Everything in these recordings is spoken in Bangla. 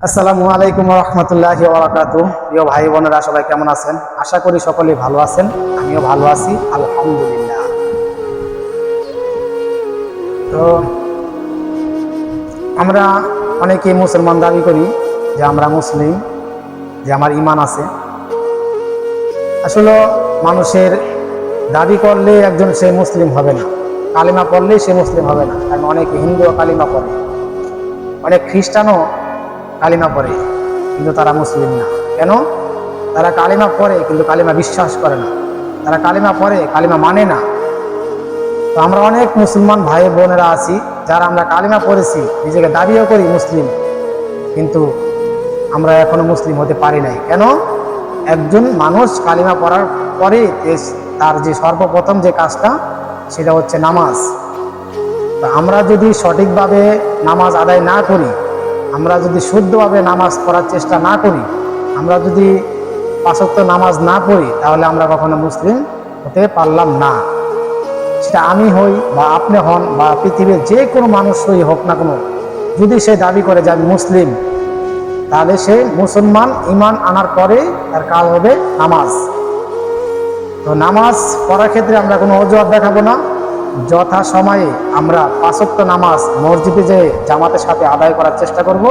আসসালামু আলাইকুম রহমতুল্লাহ প্রিয় ভাই বোনেরা, সবাই কেমন আছেন? আশা করি সকলেই ভালো আছেন, আমিও ভালো আছি, আলহামদুলিল্লাহ। তো, আমরা অনেকে মুসলমান দাবি করি যে আমরা মুসলিম, যে আমার ইমান আছে। আসলে মানুষের দাবি করলে একজন সে মুসলিম হবে না, কালিমা পড়লেই সে মুসলিম হবে না। কারণ অনেকে হিন্দু কালিমা পড়ে। অনেক খ্রিস্টানও কালিমা পড়ে, কিন্তু তারা মুসলিম না। কেন? তারা কালিমা পড়ে, কিন্তু কালিমা বিশ্বাস করে না। তারা কালিমা পড়ে, কালিমা মানে না। তো আমরা অনেক মুসলমান ভাই বোনেরা আছি, যারা আমরা কালিমা পড়েছি, নিজেকে দাবিও করি মুসলিম, কিন্তু আমরা এখনও মুসলিম হতে পারি নাই। কেন? একজন মানুষ কালিমা পড়ার পরে তার যে সর্বপ্রথম যে কাজটা, সেটা হচ্ছে নামাজ। আমরা যদি সঠিকভাবে নামাজ আদায় না করি আমরা যদি শুদ্ধভাবে নামাজ পড়ার চেষ্টা না করি, আমরা যদি পাঁচক্ত নামাজ না পড়ি, তাহলে আমরা কখনো মুসলিম হতে পারলাম না। সেটা আমি হই বা আপনি হন বা পৃথিবীর যে কোনো মানুষই হোক না কোনো, যদি সে দাবি করে যে আমি মুসলিম, তাহলে সে মুসলমান ইমান আনার পরে তার কাজ হবে নামাজ। তো নামাজ পড়ার ক্ষেত্রে আমরা কোনো অজুহাত দেখাবো না। যথা সময়ে আমরা পাঁচক্ত নামাজ মসজিদে যে জামাতের সাথে আদায় করার চেষ্টা করব।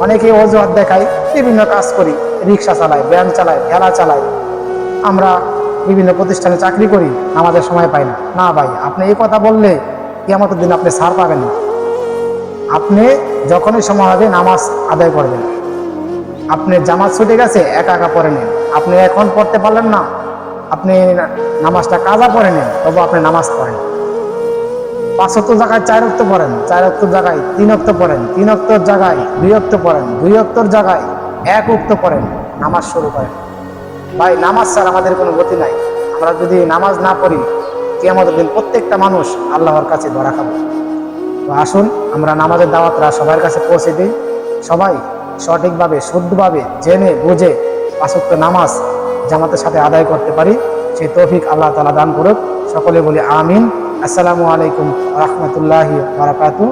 অনেকে অজুহাত দেখায়, বিভিন্ন কাজ করি, রিক্সা চালায়, ব্যায়াম চালায়, খেলা চালায়। আমরা বিভিন্ন প্রতিষ্ঠানে চাকরি করি, নামাজের সময় পাই না। না ভাই, আপনি এই কথা বললে কিয়ামতের দিন আপনি ছাড় পাবেন না। আপনি যখনই সময় হবে নামাজ আদায় করবেন। আপনি জামাত ছুটে গেছে, একা একা পড়ে নেন। আপনি এখন পড়তে পারলেন না আপনি নামাজটা কাজা পড়ে নেন, তবু আপনি নামাজ পড়েন। পাঁচ অক্ট জায়গায় চার অক্ট পড়েন, চার অক্ট জায়গায় তিন অক্ট পড়েন, তিন অক্টর জায়গায় দুই অক্ট পড়েন, দুই অক্টর জায়গায় এক অক্ট পড়েন, নামাজ শুরু করেন। ভাই, নামাজ ছাড়া আমাদের কোনো গতি নাই। আমরা যদি নামাজ না পড়ি কি আমাদের দিন প্রত্যেকটা মানুষ আল্লাহর কাছে ধরা খাব। তো আসুন, আমরা নামাজের দাওয়াতরা সবার কাছে পৌঁছে দিই। সবাই সঠিকভাবে, শুদ্ধভাবে জেনে, বুঝে পাঁচক্ত নামাজ জামাতের সাথে আদায় করতে পারি। সেই তৌফিক আল্লাহ তালা দান করুক। সকলে বলি আমিন। আসসালামু আলাইকুম রহমতুল্লাহি বারাকাতু